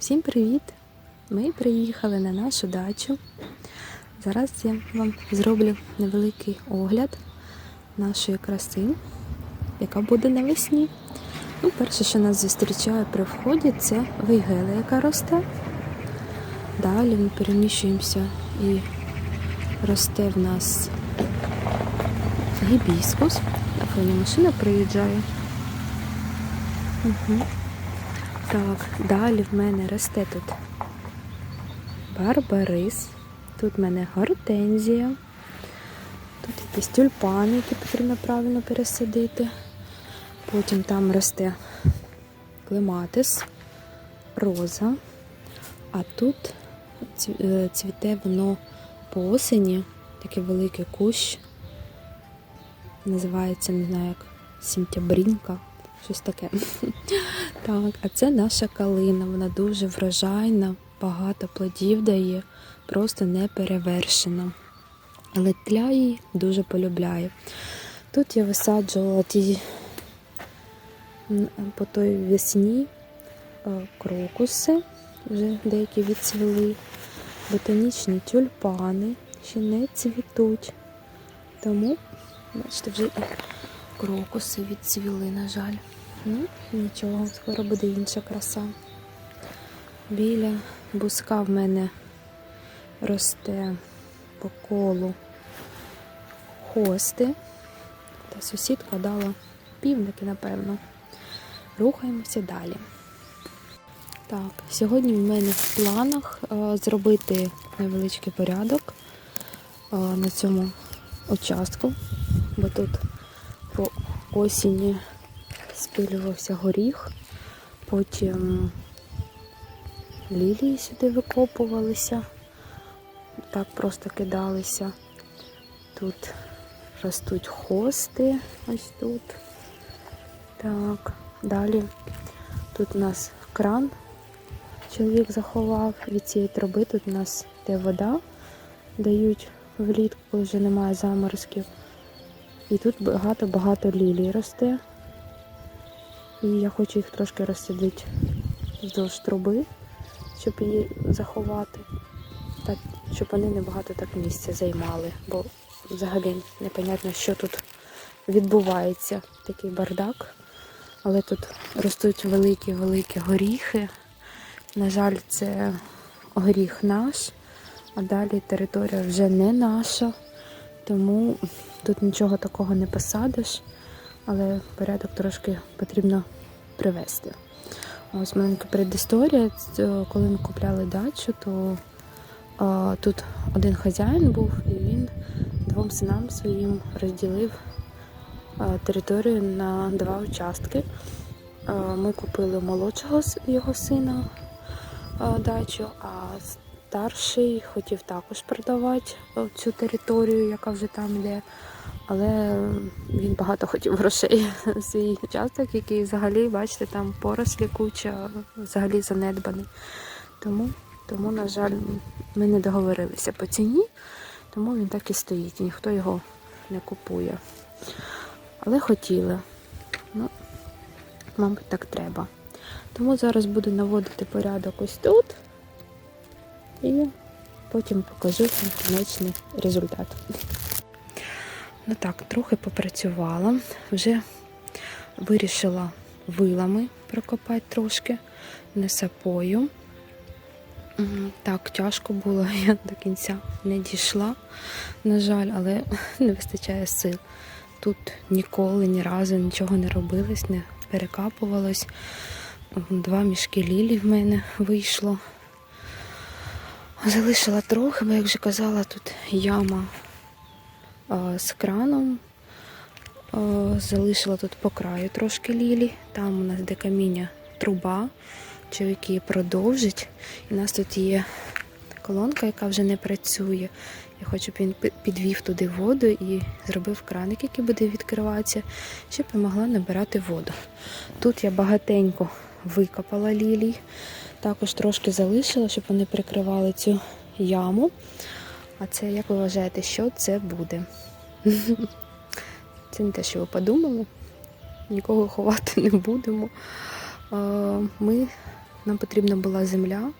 Всім привіт! Ми приїхали на нашу дачу. Зараз я вам зроблю невеликий огляд нашої краси, яка буде навесні. Ну, перше, що нас зустрічає при вході, це вейгела, яка росте. Далі ми переміщуємося і росте в нас гібіскус. На фоні машина приїжджає. Угу. Так, далі в мене росте тут барбарис. Тут в мене гортензія. Тут якісь тюльпани, які потрібно правильно пересадити. Потім там росте клематис, роза. А тут е, цвіте воно по осені, такий великий кущ. Називається, не знаю як, сімтябрінка, щось таке. Так, а це наша калина. Вона дуже врожайна, багато плодів дає, просто не перевершена. Але тля її дуже полюбляє. Тут я висаджувала ті по той весні е, крокуси, вже деякі відцвіли, ботанічні тюльпани ще не цвітуть. Тому, бачите, вже крокуси відцвіли, на жаль. Ну, нічого, скоро буде інша краса. Біля буска в мене росте по колу хости. Та сусідка дала півники, напевно. Рухаємося далі. Так, сьогодні в мене в планах е, зробити невеличкий порядок е, на цьому участку, бо тут осені спилювався горіх, потім лілії сюди викопувалися, так просто кидалися. Тут ростуть хости, ось тут. Так, далі тут у нас кран чоловік заховав від цієї труби. Тут у нас де вода дають влітку, вже немає заморозків. І тут багато-багато лілій росте. І я хочу їх трошки розсадити вздовж труби, щоб її заховати, так, щоб вони небагато так місця займали, бо взагалі непонятно, що тут відбувається. Такий бардак. Але тут ростуть великі-великі горіхи. На жаль, це горіх наш, а далі територія вже не наша, тому тут нічого такого не посадиш, але порядок трошки потрібно привести. Ось маленька предісторія. Це Коли ми купляли дачу, то а, тут один хазяїн був і він двом синам своїм розділив а, територію на два участки. А, Ми купили молодшого його сина а, дачу, а старший хотів також продавати цю територію, яка вже там йде. Але він багато хотів грошей за свій участок, який взагалі, бачите, там порослі куча, взагалі занедбаний. Тому, тому, на жаль, ми не договорилися по ціні, тому він так і стоїть, ніхто його не купує. Але хотіли. Ну, мабуть, так треба. Тому зараз буду наводити порядок ось тут і потім покажу вам кінечний результат. Ну так, трохи попрацювала, вже вирішила вилами прокопати трошки, не сапою. Так, тяжко було, я до кінця не дійшла, на жаль, але не вистачає сил. Тут ніколи, ні разу нічого не робилось, не перекапувалось. Два мішки лілі в мене вийшло. Залишила трохи, бо як вже казала, тут яма а, з краном. А, Залишила тут по краю трошки лілі. Там у нас де каміння труба. Чоловік її продовжить. І у нас тут є колонка, яка вже не працює. Я хочу, щоб він підвів туди воду і зробив краник, який буде відкриватися, щоб я могла набирати воду. Тут я багатенько викопала лілій. Також трошки залишила, щоб вони прикривали цю яму. А це, як ви вважаєте, що це буде? Це не те, що ви подумали. Нікого ховати не будемо. Ми нам потрібна була земля,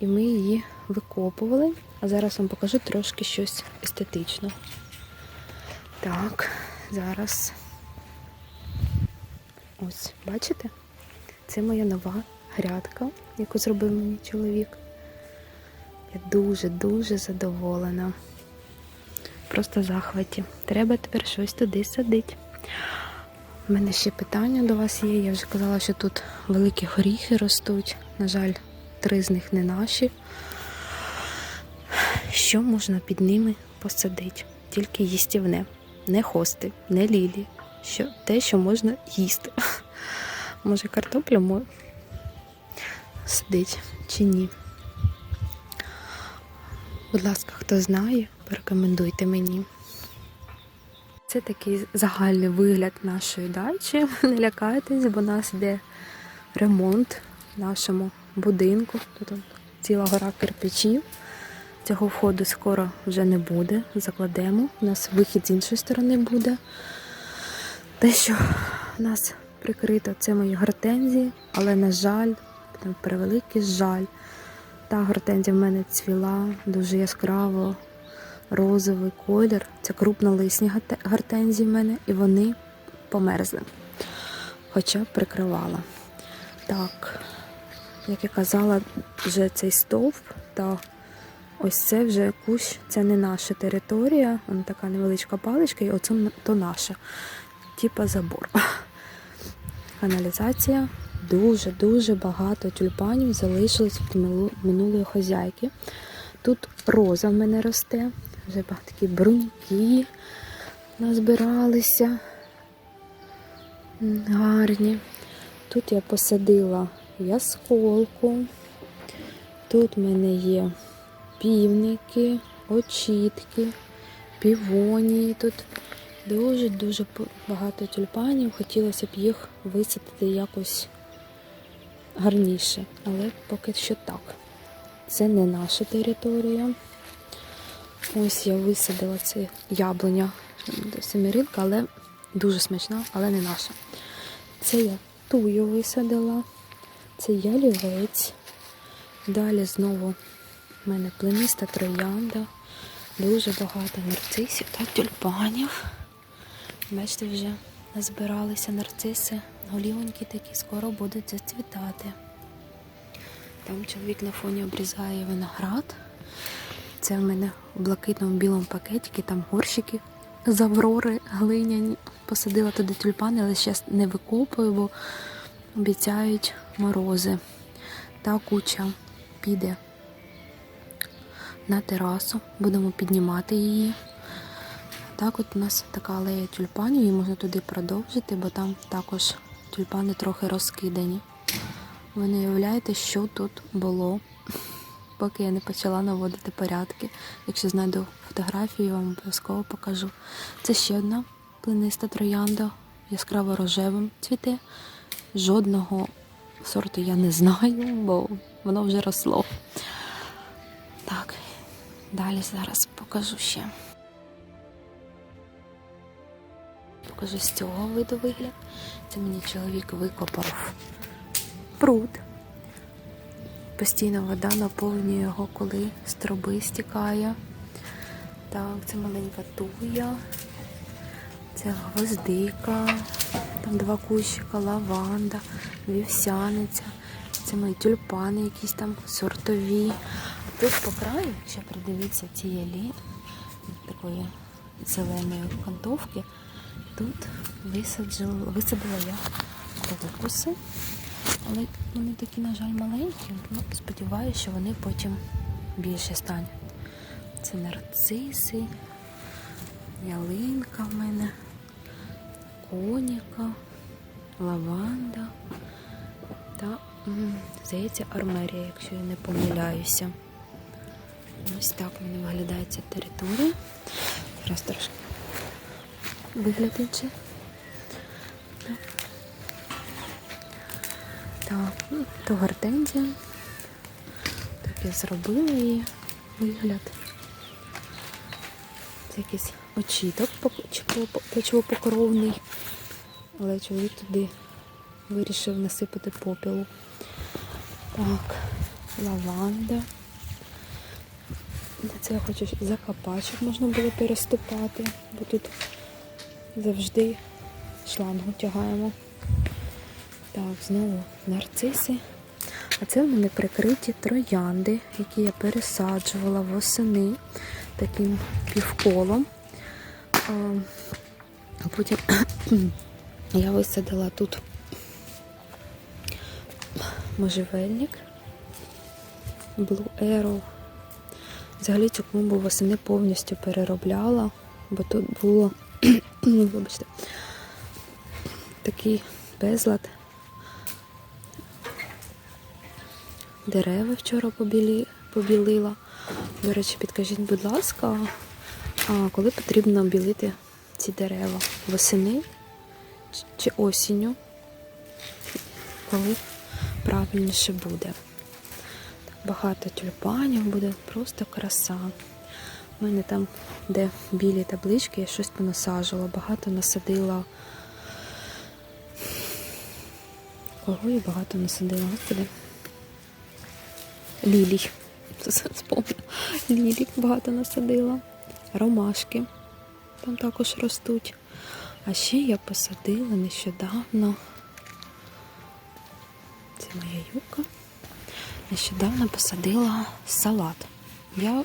і ми її викопували. А зараз вам покажу трошки щось естетично. Так, зараз. Ось, бачите? Це моя нова грядка, яку зробив мені чоловік. Я дуже-дуже задоволена. Просто захваті. Треба тепер щось туди садити. У мене ще питання до вас є. Я вже казала, що тут великі горіхи ростуть. На жаль, три з них не наші. Що можна під ними посадити? Тільки їстівне. Не хости, не лілі. Що, те, що можна їсти. Може, картоплю сидить чи ні. Будь ласка, хто знає, порекомендуйте мені. Це такий загальний вигляд нашої дачі. Не лякайтесь, бо у нас йде ремонт в нашому будинку. Тут ціла гора кирпичів. Цього входу скоро вже не буде. Закладемо. У нас вихід з іншої сторони буде. Те, що у нас прикрито, це мої гортензії, але, на жаль, там превеликий жаль. Та гортензія в мене цвіла дуже яскраво, розовий колір. Це крупнолисні гортензії в мене, і вони померзли. Хоча прикривала. Так, як я казала, вже цей стовп та ось це вже кущ, це не наша територія, вона така невеличка паличка, і оце то наша. Типа забор. Каналізація. Дуже-дуже багато тюльпанів залишилось від минулої хазяйки. Тут роза в мене росте, вже такі бруньки назбиралися. Гарні. Тут я посадила ясколку. Тут в мене є півники, очітки, півонії. Тут дуже-дуже багато тюльпанів. Хотілося б їх висадити якось гарніше, але поки що так. Це не наша територія. Ось я висадила це яблуня м, семиринка, але дуже смачна, але не наша. Це я тую висадила, це ялівець. Далі знову в мене плениста троянда, дуже багато нарцисів та тюльпанів. Бачите, вже назбиралися нарциси, голівонькі такі скоро будуть зацвітати. Там чоловік на фоні обрізає виноград. Це в мене в блакитному білому пакетикі, там горщики з аврори глиняні. Посадила туди тюльпани, але зараз не викопую, бо обіцяють морози. Та куча піде на терасу, будемо піднімати її. Так от у нас така алея тюльпанів, її можна туди продовжити, бо там також тюльпани трохи розкидані. Ви не уявляєте, що тут було, поки я не почала наводити порядки. Якщо знайду фотографію, вам обов'язково покажу. Це ще одна плениста троянда, яскраво рожевим цвіте. Жодного сорту я не знаю, бо воно вже росло. Так, далі зараз покажу ще. Покажу з цього виду вигляд. Це мені чоловік викопав пруд. Постійно вода наповнює його, коли з труби стікає. Так, це маленька туя, це гвоздика, там два кущика, лаванда, вівсяниця. Це мої тюльпани, якісь там сортові. Тут по краю, ще придивіться ці ялі такої зеленої окантовки. Тут висаджила, висадила я крокуси, але вони такі, на жаль, маленькі. Ну, сподіваюся, що вони потім більше стануть. Це нарциси, ялинка в мене, коніка, лаванда та, здається, армерія, якщо я не помиляюся. Ось так в мене виглядає ця територія. Зараз трошки вигляд інший. Так. Ну, то гортензія. Так я зробила її вигляд. Це якийсь очіток почвопокровний. Але чоловік туди вирішив насипати попілу. Так, лаванда. Це я хочу закопати, щоб можна було переступати, бо тут завжди шлангу тягаємо. Так, знову нарциси. А це в мене прикриті троянди, які я пересаджувала восени таким півколом. А потім я висадила тут можжевельник, Blue Arrow. Взагалі цю клумбу восени повністю переробляла, бо тут було, вибачте, такий безлад. Дерева вчора побілі, побілила. До речі, підкажіть, будь ласка, коли потрібно білити ці дерева? Восени чи осінню? Коли правильніше буде? Багато тюльпанів буде, просто краса. У мене там, де білі таблички, я щось понасаджувала, багато насадила. Кого я багато насадила, господи. Лілій. Лілій багато насадила. Ромашки. Там також ростуть. А ще я посадила нещодавно. Це моя юбка. Нещодавно посадила салат. Я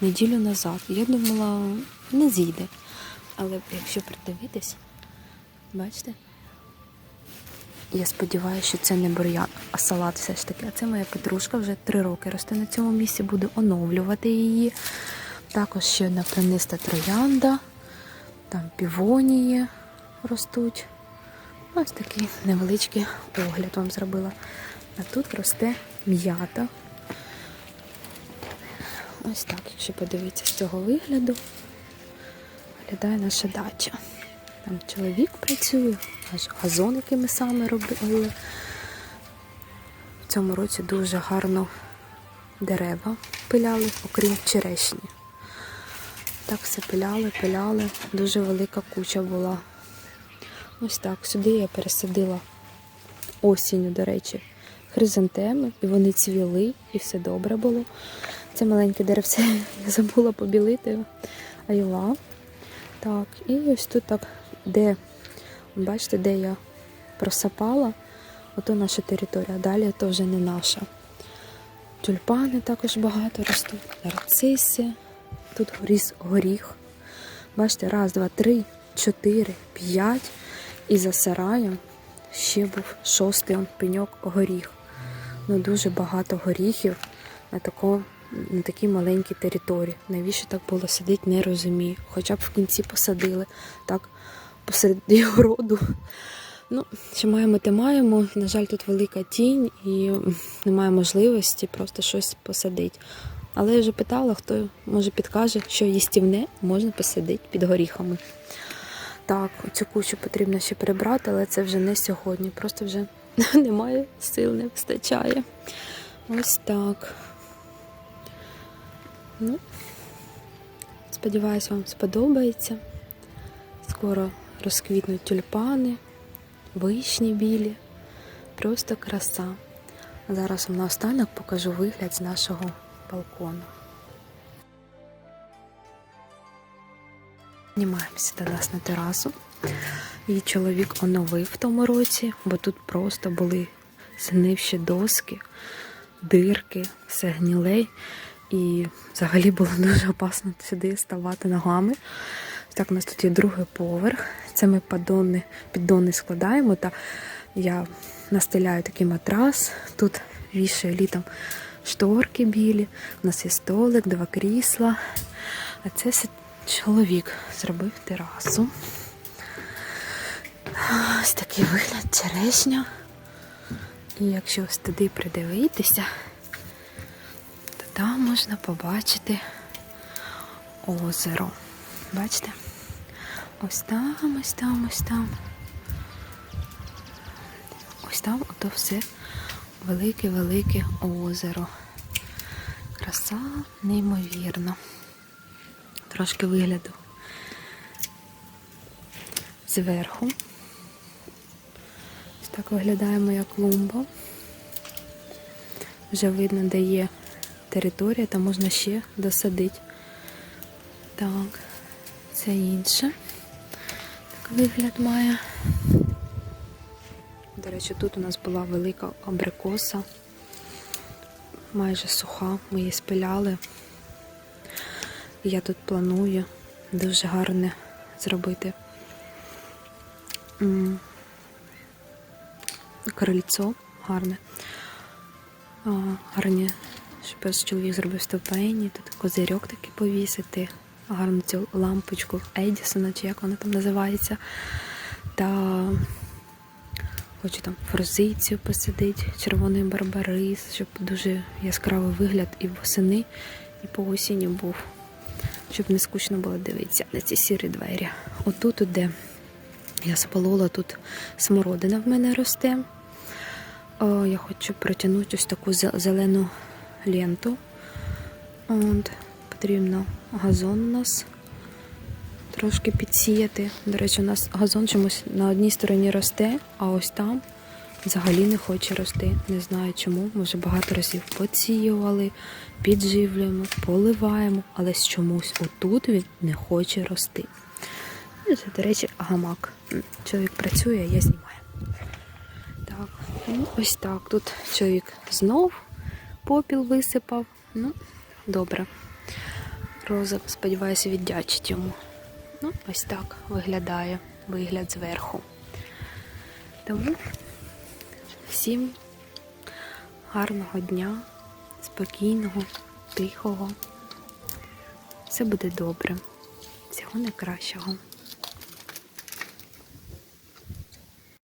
неділю назад. Я думала, не зійде. Але якщо придивитись, бачите? Я сподіваюся, що це не бур'ян, а салат все ж таки. А це моя петрушка вже три роки росте на цьому місці, буду оновлювати її. Також ще одна плениста троянда, там півонії ростуть. Ось такий невеличкий огляд вам зробила. А тут росте м'ята. Ось так, якщо подивитися з цього вигляду, виглядає наша дача. Там чоловік працює, аж газон, який ми саме робили. В цьому році дуже гарно дерева пиляли, окрім черешні. Так все пиляли, пиляли. Дуже велика куча була. Ось так. Сюди я пересадила осінню, до речі, хризантеми, і вони цвіли, і все добре було. Це маленьке деревце я забула побілити айва. Так, і ось тут так, де, бачите, де я просапала, ото наша територія, далі то вже не наша. Тюльпани також багато ростуть, нарциси, тут ріс горіх. Бачите, раз, два, три, чотири, п'ять. І за сараєм ще був шостий пеньок горіх. Ну, дуже багато горіхів на, тако, на такій маленькій території. Навіщо так було сидіти, не розумію. Хоча б в кінці посадили, так, посеред городу. Ну, що маємо, те маємо. На жаль, тут велика тінь і немає можливості просто щось посадити. Але я вже питала, хто може підкаже, що їстівне можна посадити під горіхами. Так, цю кучу потрібно ще прибрати, але це вже не сьогодні. Просто вже немає сил, не вистачає. Ось так. Ну, сподіваюсь, вам сподобається. Скоро розквітнуть тюльпани, вишні білі. Просто краса. Зараз вам наостанок покажу вигляд з нашого балкону. Піднімаємося до нас на терасу. Її чоловік оновив в тому році, бо тут просто були згнивші доски, дирки, все гніле. І взагалі було дуже опасно сюди ставати ногами. Так, у нас тут є другий поверх. Це ми поддони, піддони складаємо. Та я настеляю такий матрас. Тут вішаю літом шторки білі. У нас є столик, два крісла. А це чоловік зробив терасу. Ось такий вигляд черешня. І якщо ось туди придивитися, там можна побачити озеро. Бачите? Ось там, ось там, ось там. Ось там ото все велике-велике озеро. Краса неймовірна. Трошки вигляду зверху. Ось так виглядає моя клумба. вже видно, де є територія, там можна ще досадити. Так, це інше. Так вигляд має. До речі, тут у нас була велика абрикоса, майже суха, ми її спиляли. Я тут планую дуже гарне зробити крильцо гарне. Гарні, щоб ось чоловік зробив ступені, тут козирьок такий повісити, гарну цю лампочку Едісона, чи як вона там називається. Та хочу там форзицію посадити, червоний барбарис, щоб дуже яскравий вигляд і восени, і по осінню був. Щоб не скучно було дивитися на ці сірі двері. Отут, от де я сполола, тут смородина в мене росте. О, я хочу протягнути ось таку зелену ленту. От, потрібно газон у нас трошки підсіяти. До речі, у нас газон чомусь на одній стороні росте, а ось там взагалі не хоче рости. Не знаю чому. Ми вже багато разів підсіювали, підживлюємо, поливаємо, але чомусь отут він не хоче рости. Це, до речі, гамак. Чоловік працює, я знімаю. Так, ну ось так. Тут чоловік знов попіл висипав. Ну, добре. Роза, сподіваюся, віддячить йому. Ну, ось так виглядає вигляд зверху. Тому всім гарного дня, спокійного, тихого. Все буде добре. Всього найкращого.